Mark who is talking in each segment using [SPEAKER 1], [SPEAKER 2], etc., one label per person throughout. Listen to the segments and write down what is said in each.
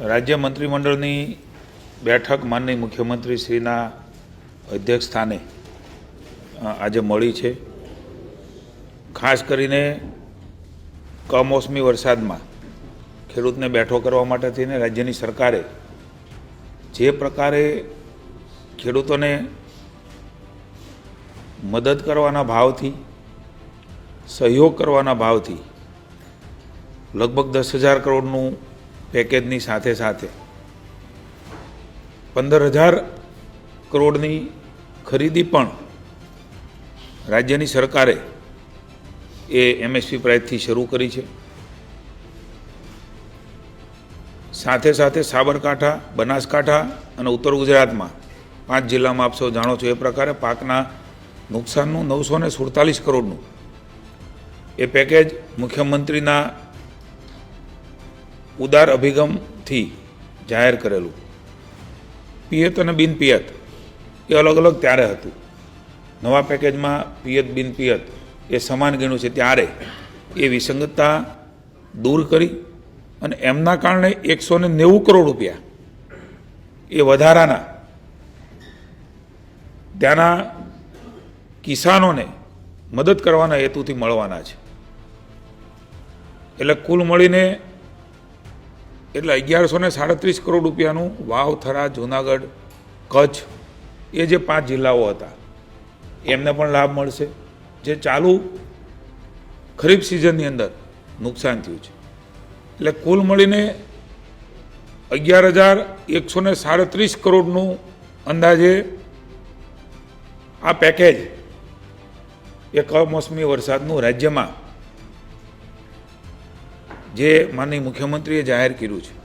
[SPEAKER 1] રાજ્ય મંત્રીમંડળની બેઠક માનનીય મુખ્યમંત્રી શ્રીના અધ્યક્ષ સ્થાને આજે મળી છે. ખાસ કરીને કમોસમી વરસાદમાં ખેડૂતને બેઠો કરવા માટે થઈને રાજ્યની સરકારે જે પ્રકારે ખેડૂતોને મદદ કરવાના ભાવથી, સહયોગ કરવાના ભાવથી લગભગ દસ હજાર કરોડનું પેકેજની સાથે સાથે પંદર હજાર કરોડની ખરીદી પણ રાજ્યની સરકારે એ એમએસપી પ્રાઇસથી શરૂ કરી છે. સાથે સાથે સાબરકાંઠા, બનાસકાંઠા અને ઉત્તર ગુજરાતમાં પાંચ જિલ્લામાં આપ સૌ જાણો છો એ પ્રકારે પાકના નુકસાનનું નવસો ને સુડતાલીસ કરોડનું એ પેકેજ મુખ્યમંત્રીના ઉદાર અભિગમથી જાહેર કરેલું. પિયત અને બિન પિયત એ અલગ અલગ ત્યારે હતું. નવા પેકેજમાં પિયત, બિન પિયત એ સમાન ગણ્યું છે ત્યારે. એ વિસંગતતા દૂર કરી અને એમના કારણે એકસો ને નેવું કરોડ રૂપિયા એ વધારાના ત્યાંના કિસાનોને મદદ કરવાના હેતુથી મળવાના છે. એટલે કુલ મળીને એટલે અગિયારસો ને સાડત્રીસ કરોડ રૂપિયાનું વાવ થરા જૂનાગઢ, કચ્છ, એ જે પાંચ જિલ્લાઓ હતા, એમને પણ લાભ મળશે. જે ચાલુ ખરીફ સિઝનની અંદર નુકસાન થયું છે. એટલે કુલ મળીને અગિયાર હજાર એકસો ને સાડત્રીસ કરોડનું અંદાજે આ પેકેજ એ કમોસમી વરસાદનું રાજ્યમાં જે માનની મુખ્યમંત્રીએ જાહેર કર્યું છે.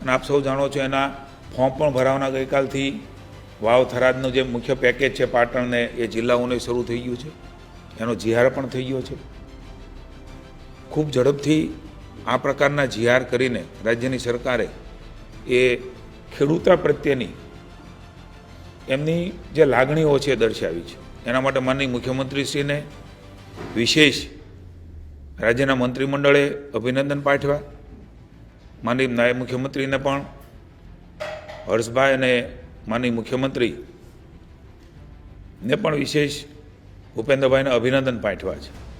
[SPEAKER 1] અને આપ સૌ જાણો છો એના ફોર્મ પણ ભરાવાના ગઈકાલથી વાવ થરાદનું જે મુખ્ય પેકેજ છે પાટણને એ જિલ્લાઓને શરૂ થઈ ગયું છે. એનો જીઆર પણ થઈ ગયો છે. ખૂબ ઝડપથી આ પ્રકારના જીઆર કરીને રાજ્યની સરકારે એ ખેડૂતા પ્રત્યેની એમની જે લાગણીઓ છે દર્શાવી છે. એના માટે માનની મુખ્યમંત્રીશ્રીને વિશેષ રાજ્યના મંત્રીમંડળે અભિનંદન પાઠવ્યા. માનનીય નાયબ મુખ્યમંત્રીને પણ, હર્ષભાઈ અને માનનીય મુખ્યમંત્રી ને પણ વિશેષ ભૂપેન્દ્રભાઈને અભિનંદન પાઠવ્યા છે.